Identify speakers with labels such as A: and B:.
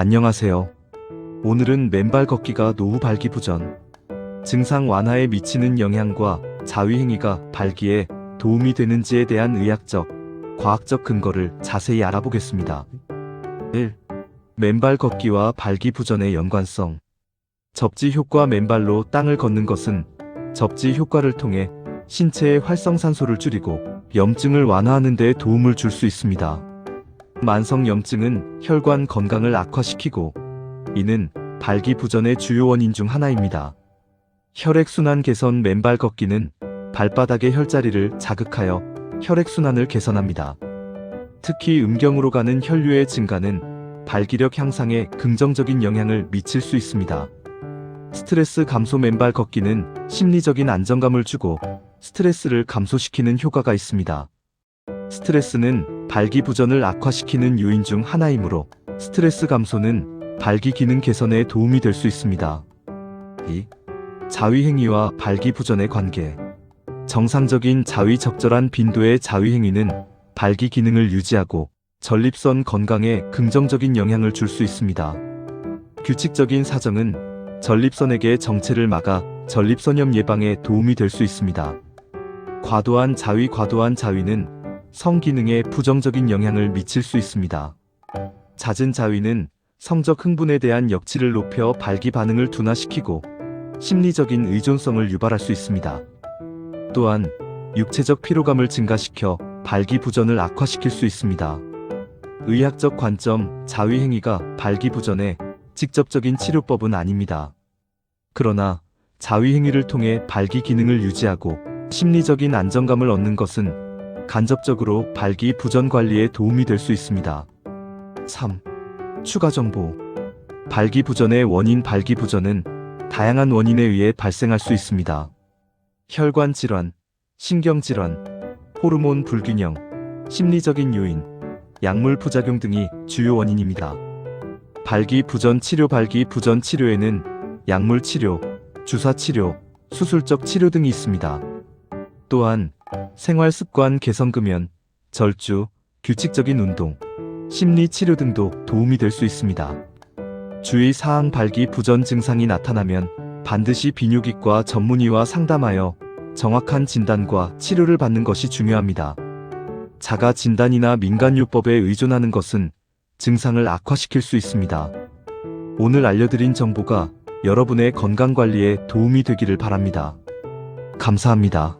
A: 안녕하세요. 오늘은 맨발 걷기가 노후 발기부전, 증상 완화에 미치는 영향과 자위행위가 발기에 도움이 되는지에 대한 의학적, 과학적 근거를 자세히 알아보겠습니다. 1. 맨발 걷기와 발기부전의 연관성. 접지 효과 맨발로 땅을 걷는 것은 접지 효과를 통해 신체의 활성산소를 줄이고 염증을 완화하는 데 도움을 줄 수 있습니다. 만성 염증은 혈관 건강을 악화시키고 이는 발기부전의 주요 원인 중 하나입니다. 혈액순환 개선 맨발 걷기는 발바닥의 혈자리를 자극하여 혈액순환을 개선합니다. 특히 음경으로 가는 혈류의 증가는 발기력 향상에 긍정적인 영향을 미칠 수 있습니다. 스트레스 감소 맨발 걷기는 심리적인 안정감을 주고 스트레스를 감소시키는 효과가 있습니다. 스트레스는 발기부전을 악화시키는 요인 중 하나이므로 스트레스 감소는 발기 기능 개선에 도움이 될 수 있습니다. 2. 자위행위와 발기부전의 관계 정상적인 자위 적절한 빈도의 자위행위는 발기 기능을 유지하고 전립선 건강에 긍정적인 영향을 줄 수 있습니다. 규칙적인 사정은 전립선에게 정체를 막아 전립선염 예방에 도움이 될 수 있습니다. 과도한 자위 과도한 자위는 성기능에 부정적인 영향을 미칠 수 있습니다. 잦은 자위는 성적 흥분에 대한 역치를 높여 발기 반응을 둔화시키고 심리적인 의존성을 유발할 수 있습니다. 또한 육체적 피로감을 증가시켜 발기부전을 악화시킬 수 있습니다. 의학적 관점 자위 행위가 발기부전의 직접적인 치료법은 아닙니다. 그러나 자위 행위를 통해 발기 기능을 유지하고 심리적인 안정감을 얻는 것은 간접적으로 발기 부전 관리에 도움이 될 수 있습니다. 3. 추가 정보. 발기 부전의 원인 발기 부전은 다양한 원인에 의해 발생할 수 있습니다. 혈관 질환, 신경 질환, 호르몬 불균형, 심리적인 요인, 약물 부작용 등이 주요 원인입니다. 발기 부전 치료 발기 부전 치료에는 약물 치료, 주사 치료, 수술적 치료 등이 있습니다. 또한 생활 습관 개선 금연, 절주, 규칙적인 운동, 심리 치료 등도 도움이 될 수 있습니다. 주의 사항 발기 부전 증상이 나타나면 반드시 비뇨기과 전문의와 상담하여 정확한 진단과 치료를 받는 것이 중요합니다. 자가 진단이나 민간요법에 의존하는 것은 증상을 악화시킬 수 있습니다. 오늘 알려드린 정보가 여러분의 건강 관리에 도움이 되기를 바랍니다. 감사합니다.